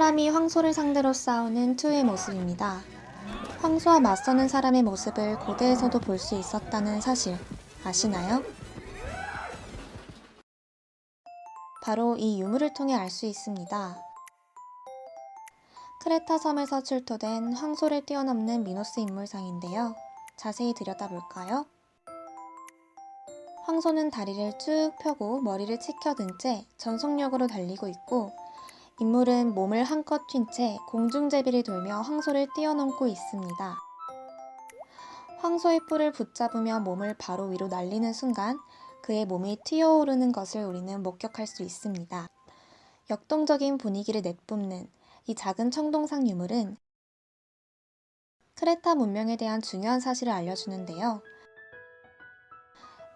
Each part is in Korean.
황소를 상대로 싸우는 투의 모습입니다. 황소와 맞서는 사람의 모습을 고대에서도 볼 수 있었다는 사실 아시나요? 바로 이 유물을 통해 알 수 있습니다. 크레타 섬에서 출토된 황소를 뛰어넘는 미노스 인물상인데요. 자세히 들여다볼까요? 황소는 다리를 쭉 펴고 머리를 치켜든 채 전속력으로 달리고 있고 인물은 몸을 한껏 튄 채 공중제비를 돌며 황소를 뛰어넘고 있습니다. 황소의 뿔을 붙잡으며 몸을 바로 위로 날리는 순간 그의 몸이 튀어오르는 것을 우리는 목격할 수 있습니다. 역동적인 분위기를 내뿜는 이 작은 청동상 유물은 크레타 문명에 대한 중요한 사실을 알려주는데요.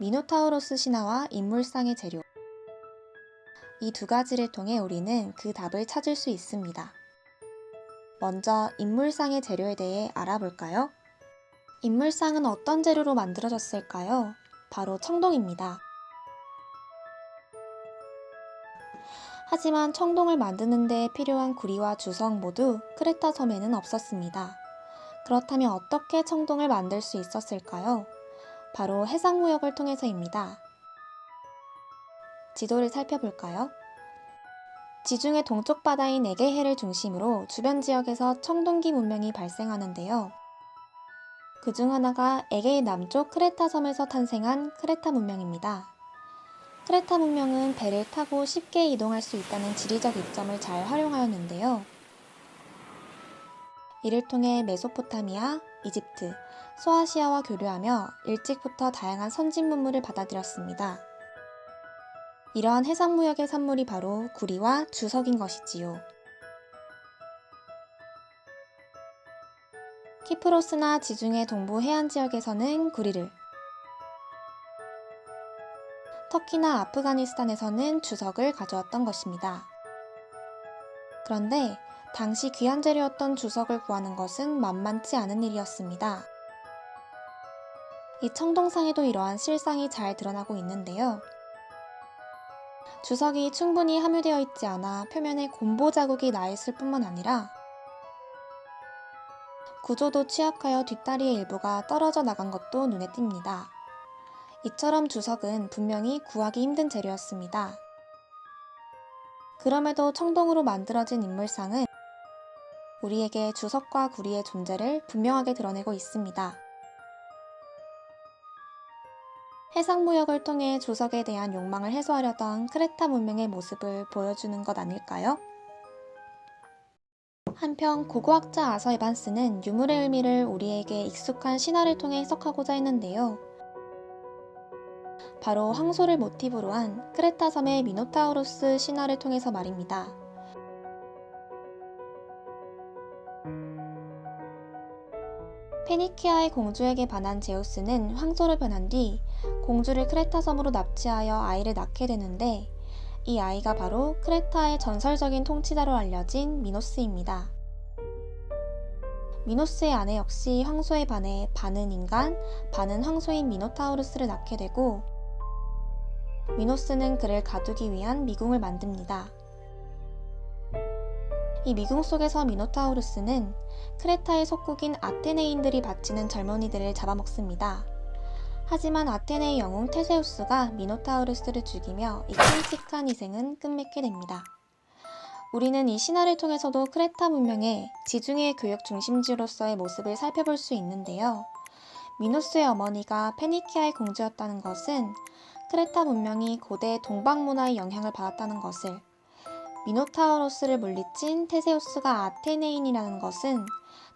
미노타우로스 신화와 인물상의 재료. 이 두 가지를 통해 우리는 그 답을 찾을 수 있습니다. 먼저 인물상의 재료에 대해 알아볼까요? 인물상은 어떤 재료로 만들어졌을까요? 바로 청동입니다. 하지만 청동을 만드는 데 필요한 구리와 주석 모두 크레타 섬에는 없었습니다. 그렇다면 어떻게 청동을 만들 수 있었을까요? 바로 해상무역을 통해서입니다. 지도를 살펴볼까요? 지중해 동쪽 바다인 에게해를 중심으로 주변 지역에서 청동기 문명이 발생하는데요. 그 중 하나가 에게해 남쪽 크레타 섬에서 탄생한 크레타 문명입니다. 크레타 문명은 배를 타고 쉽게 이동할 수 있다는 지리적 이점을 잘 활용하였는데요. 이를 통해 메소포타미아, 이집트, 소아시아와 교류하며 일찍부터 다양한 선진 문물을 받아들였습니다. 이러한 해상무역의 산물이 바로 구리와 주석인 것이지요. 키프로스나 지중해 동부 해안 지역에서는 구리를, 터키나 아프가니스탄에서는 주석을 가져왔던 것입니다. 그런데 당시 귀한 재료였던 주석을 구하는 것은 만만치 않은 일이었습니다. 이 청동상에도 이러한 실상이 잘 드러나고 있는데요. 주석이 충분히 함유되어 있지 않아 표면에 곰보 자국이 나 있을 뿐만 아니라 구조도 취약하여 뒷다리의 일부가 떨어져 나간 것도 눈에 띕니다. 이처럼 주석은 분명히 구하기 힘든 재료였습니다. 그럼에도 청동으로 만들어진 인물상은 우리에게 주석과 구리의 존재를 분명하게 드러내고 있습니다. 해상무역을 통해 주석에 대한 욕망을 해소하려던 크레타 문명의 모습을 보여주는 것 아닐까요? 한편 고고학자 아서 에반스는 유물의 의미를 우리에게 익숙한 신화를 통해 해석하고자 했는데요. 바로 황소를 모티브로 한 크레타 섬의 미노타우로스 신화를 통해서 말입니다. 페니키아의 공주에게 반한 제우스는 황소로 변한 뒤 공주를 크레타 섬으로 납치하여 아이를 낳게 되는데 이 아이가 바로 크레타의 전설적인 통치자로 알려진 미노스입니다. 미노스의 아내 역시 황소에 반해 반은 인간, 반은 황소인 미노타우루스를 낳게 되고 미노스는 그를 가두기 위한 미궁을 만듭니다. 이 미궁 속에서 미노타우루스는 크레타의 속국인 아테네인들이 바치는 젊은이들을 잡아먹습니다. 하지만 아테네의 영웅 테세우스가 미노타우루스를 죽이며 이 끔찍한 희생은 끝맺게 됩니다. 우리는 이 신화를 통해서도 크레타 문명의 지중해 교역 중심지로서의 모습을 살펴볼 수 있는데요. 미노스의 어머니가 페니키아의 공주였다는 것은 크레타 문명이 고대 동방 문화의 영향을 받았다는 것을 미노타우로스를 물리친 테세우스가 아테네인이라는 것은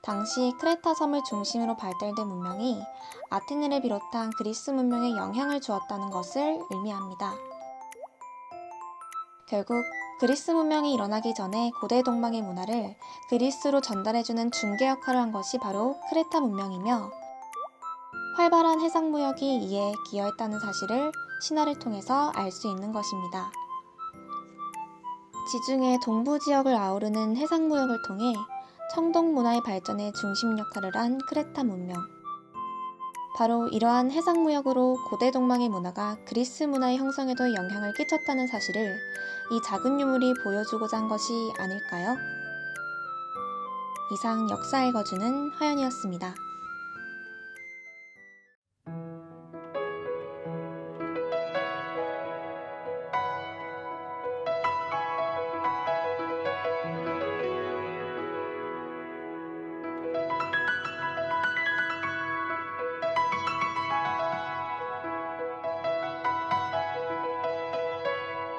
당시 크레타 섬을 중심으로 발달된 문명이 아테네를 비롯한 그리스 문명에 영향을 주었다는 것을 의미합니다. 결국 그리스 문명이 일어나기 전에 고대 동방의 문화를 그리스로 전달해주는 중개 역할을 한 것이 바로 크레타 문명이며 활발한 해상 무역이 이에 기여했다는 사실을 신화를 통해서 알 수 있는 것입니다. 지중해 동부 지역을 아우르는 해상 무역을 통해 청동 문화의 발전에 중심 역할을 한 크레타 문명. 바로 이러한 해상무역으로 고대 동방의 문화가 그리스 문화의 형성에도 영향을 끼쳤다는 사실을 이 작은 유물이 보여주고자 한 것이 아닐까요? 이상 역사 읽어주는 화연이었습니다.